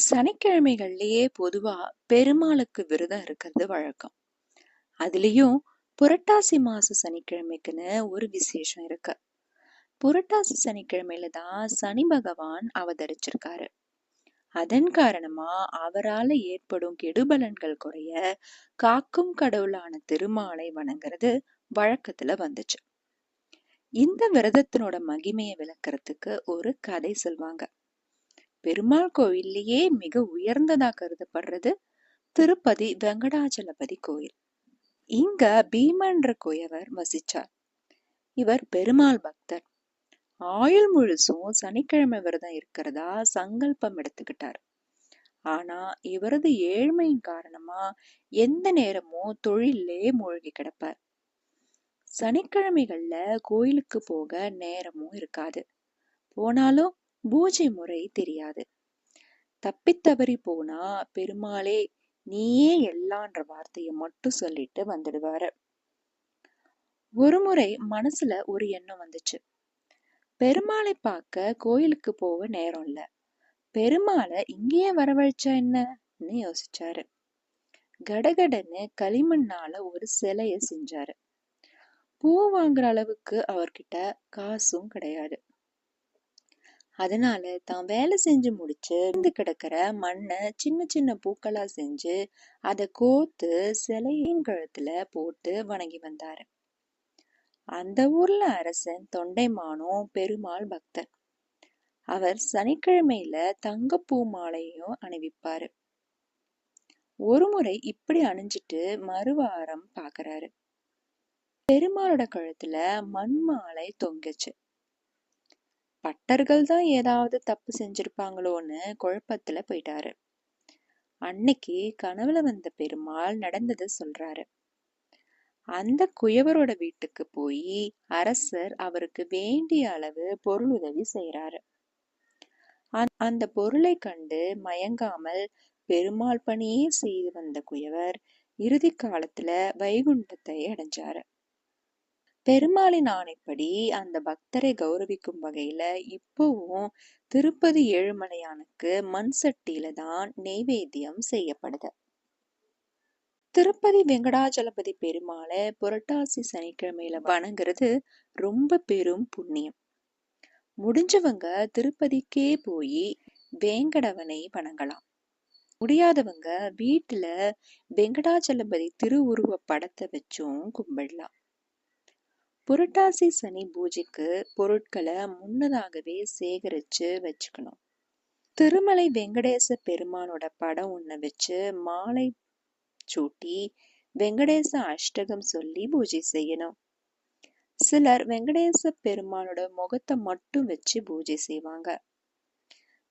சனிக்கிழமைகள்லேயே பொதுவா பெருமாளுக்கு விரதம் இருக்கிறது வழக்கம். அதுலேயும் புரட்டாசி மாச சனிக்கிழமைக்குன்னு ஒரு விசேஷம் இருக்கு. புரட்டாசி சனிக்கிழமையில தான் சனி பகவான் அவதரிச்சிருக்காரு. அதன் காரணமா அவரால ஏற்படும் கெடுபலன்கள் குறைய காக்கும் கடவுளான திருமாலை வணங்குறது வழக்கத்துல வந்துச்சு. இந்த விரதத்தினோட மகிமையை விளக்கறதுக்கு ஒரு கதை சொல்வாங்க. பெருமாள் கோயில்லையே மிக உயர்ந்ததா கருதப்படுறது திருப்பதி வெங்கடாச்சலபதி கோயில். இங்க பீமன்ற குயவர் வசிச்சார். இவர் பெருமாள் பக்தர். ஆயுள் முழுசும் சனிக்கிழமை விரதம் இருக்கிறதா சங்கல்பம் எடுத்துக்கிட்டார். ஆனா இவரது ஏழ்மையின் காரணமா எந்த நேரமும் தொழிலே மூழ்கி கிடப்பார். சனிக்கிழமைகள்ல கோயிலுக்கு போக நேரமும் இருக்காது. போனாலும் பூஜை முறை தெரியாது. தப்பித்தவறி போனா பெருமாளே நீயே எல்லான்ற வார்த்தையை மட்டும் சொல்லிட்டு வந்துடுவாரு. ஒரு முறை மனசுல ஒரு எண்ணம் வந்துச்சு. பெருமாளை பார்க்க கோயிலுக்கு போக நேரம் இல்ல. பெருமாளை இங்கேயே வரவழைச்சா என்னன்னு யோசிச்சாரு. கடகடன்னு களிமண்ணால ஒரு சிலைய செஞ்சாரு. பூ வாங்குற அளவுக்கு அவர்கிட்ட காசும் கிடையாது. அதனால தான் வேலை செஞ்சு முடிச்சு இருந்து கிடக்கிற மண்ணை சின்ன சின்ன பூக்களா செஞ்சு அதை கோத்து சிலையின் கழுத்துல போட்டு வணங்கி வந்தாரு. அந்த ஊர்ல அரசன் தொண்டைமானும் பெருமாள் பக்தர் அவர் சனிக்கிழமையில தங்கப்பூ மாலையும் அணிவிப்பாரு. ஒரு முறை இப்படி அணிஞ்சிட்டு மறுவாரம் பாக்குறாரு. பெருமாளோட கழுத்துல மண் மாலை தொங்குச்சு. பட்டர்கள் தான் ஏதாவது தப்பு செஞ்சிருப்பாங்களோன்னு குழப்பத்தில் போயிட்டாரு. அன்னைக்கு கனவுல வந்த பெருமாள் நடந்ததை சொல்றாரு. அந்த குயவரோட வீட்டுக்கு போய் அரசர் அவருக்கு வேண்டிய அளவு பொருள் உதவி செய்யறாரு அந்த பொருளை கண்டு மயங்காமல் பெருமாள் பணியே செய்து வந்த குயவர் இறுதி காலத்துல வைகுண்டத்தை அடைஞ்சாரு. பெருமாளின் ஆணைப்படி அந்த பக்தரை கௌரவிக்கும் வகையில இப்பவும் திருப்பதி ஏழுமலையானுக்கு மண் சட்டியில தான் நெய்வேத்தியம் செய்யப்படுது. திருப்பதி வெங்கடாஜலபதி பெருமாளை புரட்டாசி சனிக்கிழமையில வணங்குறது ரொம்ப பெரும் புண்ணியம். முடிஞ்சவங்க திருப்பதிக்கே போய் வேங்கடவனை வணங்கலாம். முடியாதவங்க வீட்டுல வெங்கடாச்சலபதி திருவுருவ படத்தை வச்சும் கும்பிடலாம். புரட்டாசி சனி பூஜைக்கு பொருட்களை முன்னதாகவே சேகரிச்சு வச்சுக்கணும். திருமலை வெங்கடேச பெருமானோட படம் ஒன்று வச்சு மாலை சூட்டி வெங்கடேச அஷ்டகம் சொல்லி பூஜை செய்யணும். சிலர் வெங்கடேச பெருமானோட முகத்தை மட்டும் வச்சு பூஜை செய்வாங்க.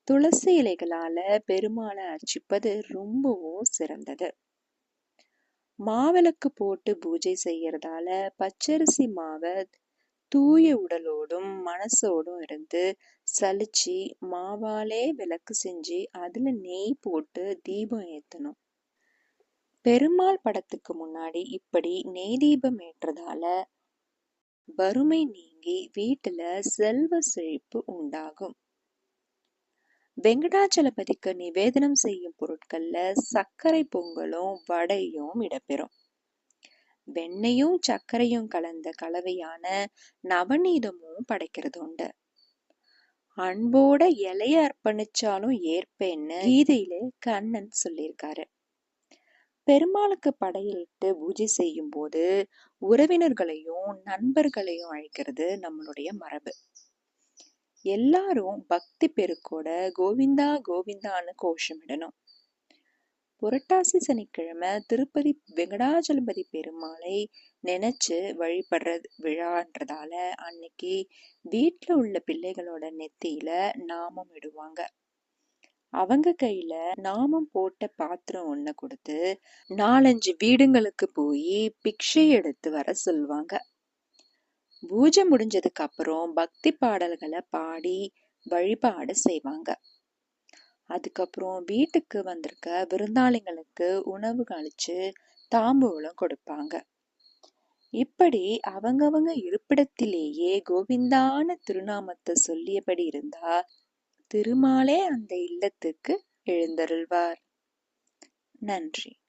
துளசி இலைகளால பெருமாளை அர்ச்சிப்பது ரொம்பவும் சிறந்தது. மாவிளக்கு போட்டு பூஜை செய்யறதால பச்சரிசி மாவை தூய உடலோடும் மனசோடும் இருந்து சலிச்சு மாவாலே விளக்கு செஞ்சு அதுல நெய் போட்டு தீபம் ஏத்தணும். பெருமாள் படத்துக்கு முன்னாடி இப்படி நெய் தீபம் ஏற்றதால வறுமை நீங்கி வீட்டுல செல்வ செழிப்பு உண்டாகும். வெங்கடாச்சலபதிக்கு நிவேதனம் செய்யும் பொருட்கள்ல சர்க்கரை பொங்கலும் வடையும் இடம்பெறும். வெண்ணையும் சர்க்கரையும் கலந்த கலவையான நவநீதமும் படைக்கிறது உண்டு. அன்போட இலைய அர்ப்பணிச்சாலும் ஏற்பேன்னு கீதையில கண்ணன் சொல்லியிருக்காரு. பெருமாளுக்கு படையிலிட்டு பூஜை செய்யும் போது உறவினர்களையும் நண்பர்களையும் அழைக்கிறது நம்மளுடைய மரபு. எல்லாரும் பக்தி பெருக்கோட கோவிந்தா கோவிந்தான்னு கோஷமிடணும். புரட்டாசி சனிக்கிழமை திருப்பதி வெங்கடாஜலபதி பெருமாளை நினைச்சு வழிபடுற விழான்றதால அன்னைக்கு வீட்டில் உள்ள பிள்ளைகளோட நெத்தியில நாமம் இடுவாங்க. அவங்க கையில நாமம் போட்ட பாத்திரம் ஒண்ணு கொடுத்து நாலஞ்சு வீடுங்களுக்கு போய் பிக்ஷை எடுத்து வர சொல்லுவாங்க. பூஜை முடிஞ்சதுக்கு அப்புறம் பக்தி பாடல்களை பாடி வழிபாடு செய்வாங்க. அதுக்கப்புறம் வீட்டுக்கு வந்திருக்க விருந்தாளிங்களுக்கு உணவு கழிச்சு தாம்பூலம் கொடுப்பாங்க. இப்படி அவங்கவங்க இருப்பிடத்திலேயே கோவிந்தான திருநாமத்தை சொல்லியபடி இருந்தா திருமாலே அந்த இல்லத்துக்கு எழுந்தருள்வார். நன்றி.